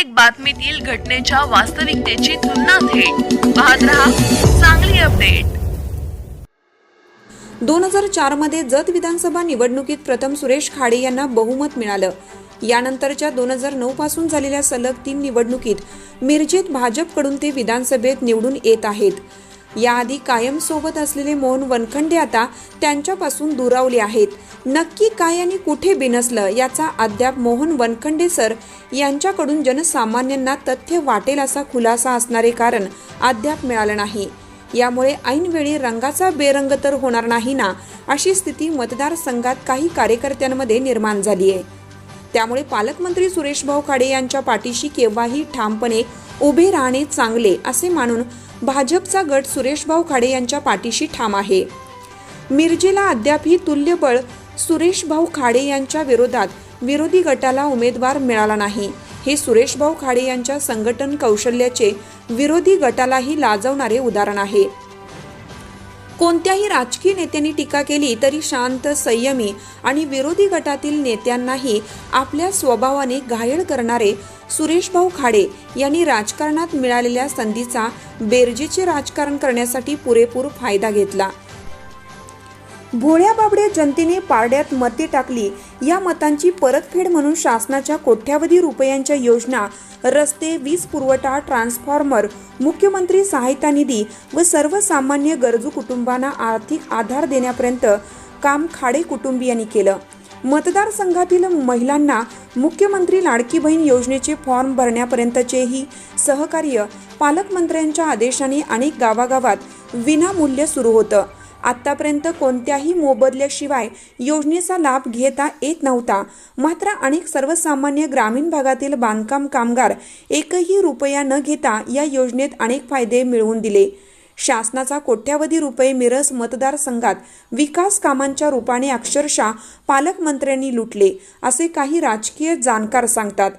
प्रत्येक बातमीतील घटनेच्या वास्तविकतेची तुलना थेट. पाहत रहा चांगली अपडेट. दोन हजार चारमध्ये जत विधानसभा निवडणुकीत प्रथम सुरेश खाडे यांना बहुमत मिळालं. यानंतरच्या दोन हजार नऊ पासून झालेल्या सलग तीन निवडणुकीत मिरजेत भाजपकडून ते विधानसभेत निवडून येत आहेत. याआधी कायम सोबत असलेले मोहन वनखंडे आता त्यांच्यापासून दुरावले आहेत. नक्की काय आणि कुठे बिनसलं याचा अद्याप मोहन वनखंडे सर यांच्याकडून जनसामान्यांना तथ्य वाटेल असा खुलासा असणारे कारण अद्याप मिळालं नाही. यामुळे ऐनवेळी रंगाचा बेरंग तर होणार नाही ना अशी स्थिती मतदारसंघात काही कार्यकर्त्यांमध्ये निर्माण झाली आहे त्यामुळे पालकमंत्री सुरेश भाऊ खाडे यांच्या पाठीशी केव्हाही ठामपणे उभे राहणे चांगले असे मानून भाजपचा गट सुरेशभाऊ खाडे यांच्या पाठीशी ठाम आहे. मिरजेला अद्यापही तुल्यबळ सुरेशभाऊ खाडे यांच्या विरोधात विरोधी गटाला उमेदवार मिळाला नाही. हे सुरेशभाऊ खाडे यांच्या संघटन कौशल्याचे विरोधी गटालाही लाजवणारे उदाहरण आहे. कोणत्याही राजकीय नेत्यांनी टीका केली तरी शांत संयमी आणि विरोधी गटातील नेत्यांनाही आपल्या स्वभावाने घायल करणारे सुरेशभाऊ खाडे यांनी राजकारणात मिळालेल्या संधीचा बेरजेचे राजकारण करण्यासाठी पुरेपूर फायदा घेतला. भोळ्या बाबड्या जनतेने पारड्यात मते टाकली. या मतांची परतफेड म्हणून शासनाच्या कोट्यावधी रुपयांच्या योजना रस्ते वीज पुरवठा ट्रान्सफॉर्मर मुख्यमंत्री सहायता निधी व सर्वसामान्य गरजू कुटुंबांना आर्थिक आधार देण्यापर्यंत काम खाडे कुटुंबियांनी केलं. मतदारसंघातील महिलांना मुख्यमंत्री लाडकी बहीण योजनेचे फॉर्म भरण्यापर्यंतचेही सहकार्य पालकमंत्र्यांच्या आदेशाने अनेक गावागावात विनामूल्य सुरू होतं. आतापर्यंत कोणत्याही मोबदल्याशिवाय योजनेचा लाभ घेता येत नव्हता. मात्र अनेक सर्वसामान्य ग्रामीण भागातील बांधकाम कामगार एकही रुपया न घेता या योजनेत अनेक फायदे मिळवून दिले. शासनाचा कोट्यावधी रुपये मिरज मतदारसंघात विकास कामांच्या रूपाने अक्षरशः पालकमंत्र्यांनी लुटले असे काही राजकीय जाणकार सांगतात.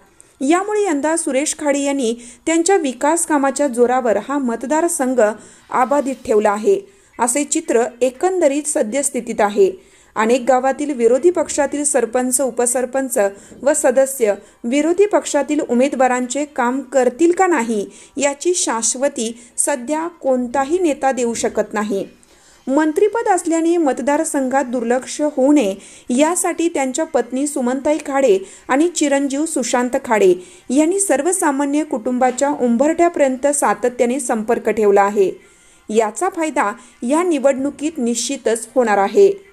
यामुळे यंदा सुरेश खाडे यांनी त्यांच्या विकास कामाच्या जोरावर हा मतदारसंघ आबाधित ठेवला आहे. असे चित्र एकंदरीत सद्यस्थितीत आहे. अनेक गावातील विरोधी पक्षातील सरपंच उपसरपंच व सदस्य विरोधी पक्षातील उमेदवारांचे काम करतील का नाही याची शाश्वती सध्या कोणताही नेता देऊ शकत नाही. मंत्रीपद असल्याने मतदारसंघात दुर्लक्ष होऊ नये. यासाठी त्यांच्या पत्नी सुमनताई खाडे आणि चिरंजीव सुशांत खाडे यांनी सर्वसामान्य कुटुंबाच्या उंबरठ्यापर्यंत सातत्याने संपर्क ठेवला आहे. याचा फायदा या निवडणुकीत निश्चितच होणार आहे.